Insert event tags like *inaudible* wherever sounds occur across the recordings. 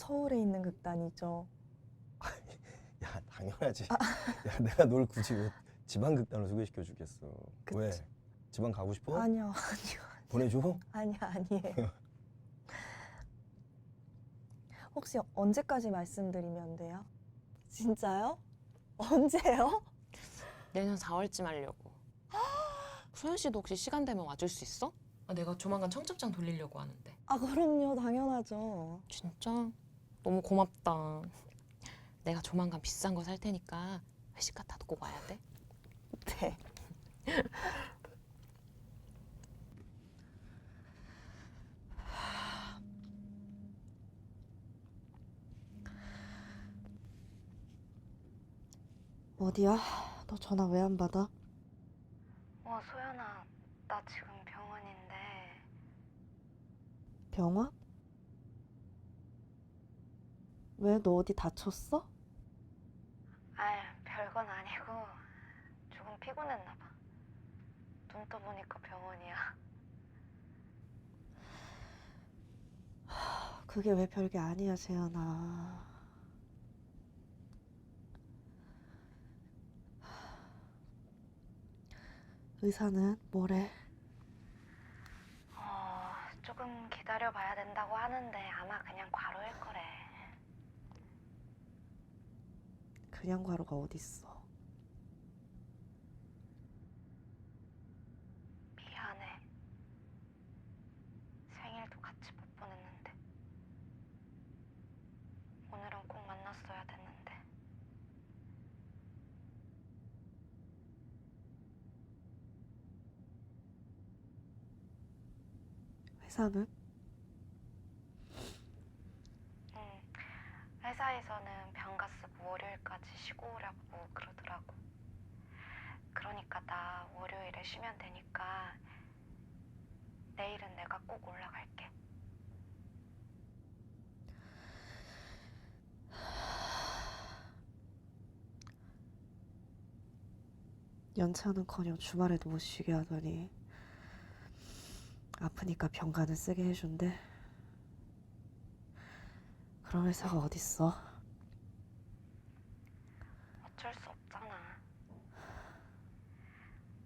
서울에 있는 극단이죠. *laughs* 야 당연하지. *laughs* 야 내가 널 굳이 왜 지방 극단을 소개시켜 주겠어. 그치. 왜? 지방 가고 싶어? 아니요, *laughs* 아니요, 보내줘? 아니 아니에요. 혹시 언제까지 말씀드리면 돼요? 진짜요? 언제요? 내년 4월쯤 하려고. *gasps* 소연 씨도 혹시 시간 되면 와줄 수 있어? 아, 내가 조만간 청첩장 돌리려고 하는데. 아 그럼요, 당연하죠. 진짜? 너무 고맙다. 내가 조만간 비싼 거 살 테니까 회식 같아도 꼭 와야 돼. 네. 어디야? 너 전화 왜 안 받아? 어, 소연아, 나 지금 병원인데. 병원? 왜 너 어디 다쳤어? 아이, 별건 아니고, 조금 피곤했나 봐. 눈 떠보니까 병원이야. 그게 왜 별게 아니야, 재현아. 의사는 뭐래? 어, 조금 기다려봐야 된다고 하는데, 아마 그냥 과로일 거래. 그냥 과로가 어딨어. 미안해. 생일도 같이 못 보냈는데. 오늘은 꼭 만났어야 됐는데. 회사는? 응. 회사에서는 월요일까지 쉬고 오라고 그러더라고. 그러니까 나 월요일에 쉬면 되니까 내일은 내가 꼭 올라갈게. 연차는커녕 주말에도 못 쉬게 하더니 아프니까 병가는 쓰게 해준대. 그런 회사가 어딨어? 어쩔 수 없잖아.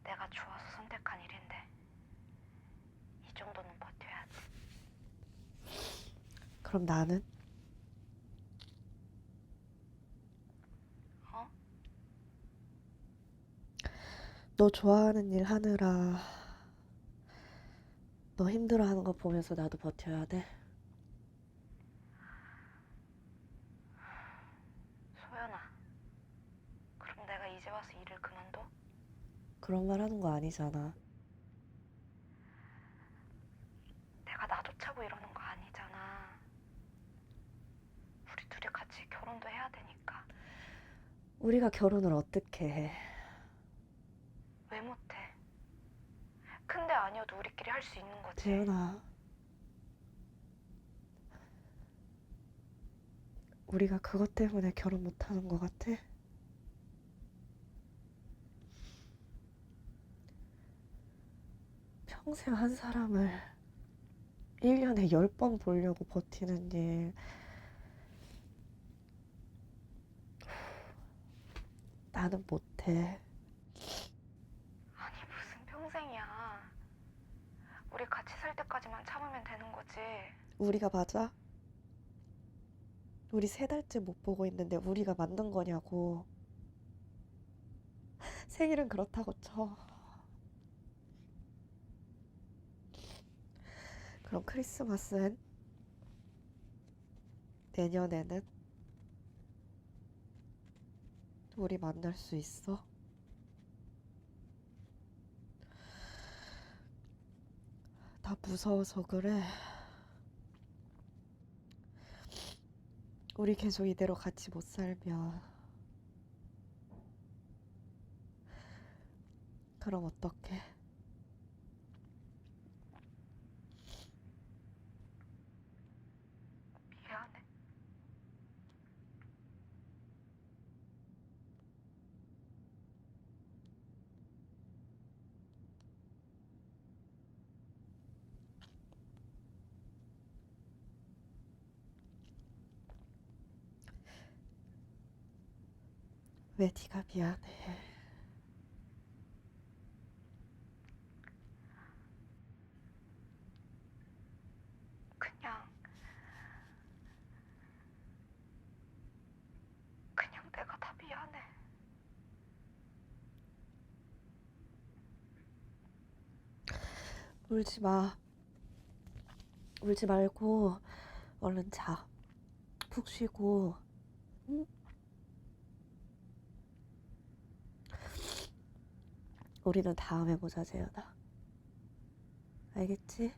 내가 좋아서 선택한 일인데 이 정도는 버텨야지. 그럼 나는? 어? 너 좋아하는 일 하느라 너 힘들어하는 거 보면서 나도 버텨야 돼. 소연아. 그럼 내가 이제 와서 일을 그만둬? 그런 말 하는 거 아니잖아. 내가 나 좋자고 이러는 거 아니잖아. 우리 둘이 같이 결혼도 해야 되니까. 우리가 결혼을 어떻게 해? 왜 못해? 근데 아니어도 우리끼리 할 수 있는 거지. 재현아. 우리가 그것 때문에 결혼 못 하는 거 같아? 평생 한 사람을 1년에 10번 보려고 버티는 일. 나는 못해. 아니 무슨 평생이야. 우리 같이 살 때까지만 참으면 되는 거지. 우리가 맞아? 우리 세 달째 못 보고 있는데 우리가 만든 거냐고. *laughs* 생일은 그렇다고 쳐. 그럼 크리스마스엔? 내년에는? 우리 만날 수 있어? 나 무서워서 그래. 우리 계속 이대로 같이 못 살면 그럼 어떡해? 왜 네가 미안해? 그냥 그냥 내가 다 미안해. 울지 마. 울지 말고 얼른 자. 푹 쉬고. 응? 우리는 다음에 보자, 재현아. 알겠지?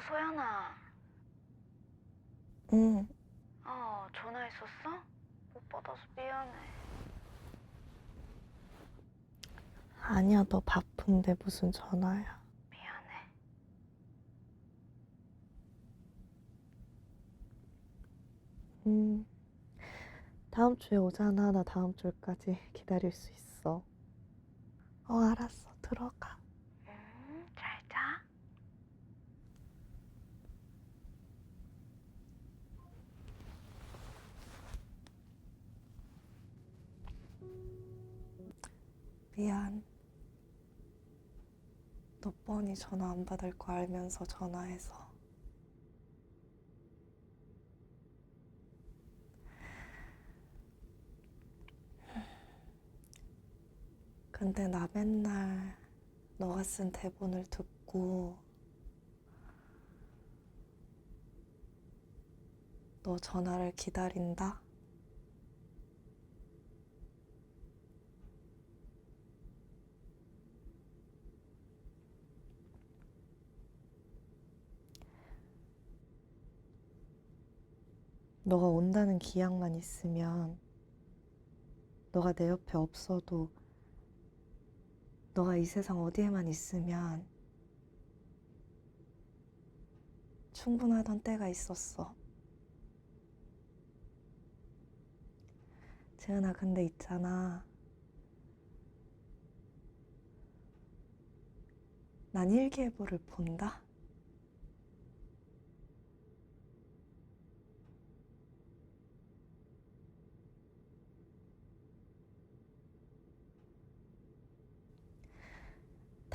어, 소연아. 응. 어, 전화했었어? 못 받아서 미안해. 아니야, 너 바쁜데 무슨 전화야. 미안해. 음. 다음 주에 오잖아. 나 다음 주까지 기다릴 수 있어. 어, 알았어. 들어가. 응, 잘 자. 미안. 너 뻔히 전화 안 받을 거 알면서 전화해서. 근데 나 맨날 너가 쓴 대본을 듣고 너 전화를 기다린다? 너가 온다는 기약만 있으면 너가 내 옆에 없어도 너가 이 세상 어디에만 있으면 충분하던 때가 있었어. 재은아, 근데 있잖아. 난 일기예보를 본다?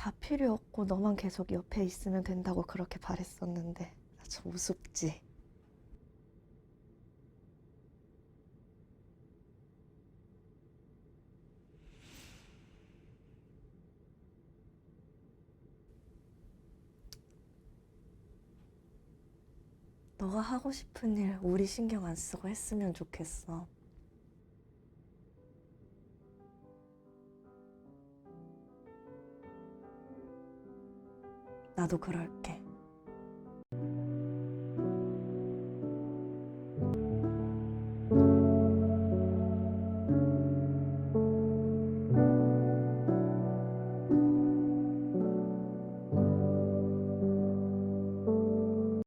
다 필요 없고 너만 계속 옆에 있으면 된다고 그렇게 바랬었는데 나좀 우습지. 너가 하고 싶은 일 우리 신경 안 쓰고 했으면 좋겠어. 나도 그럴게.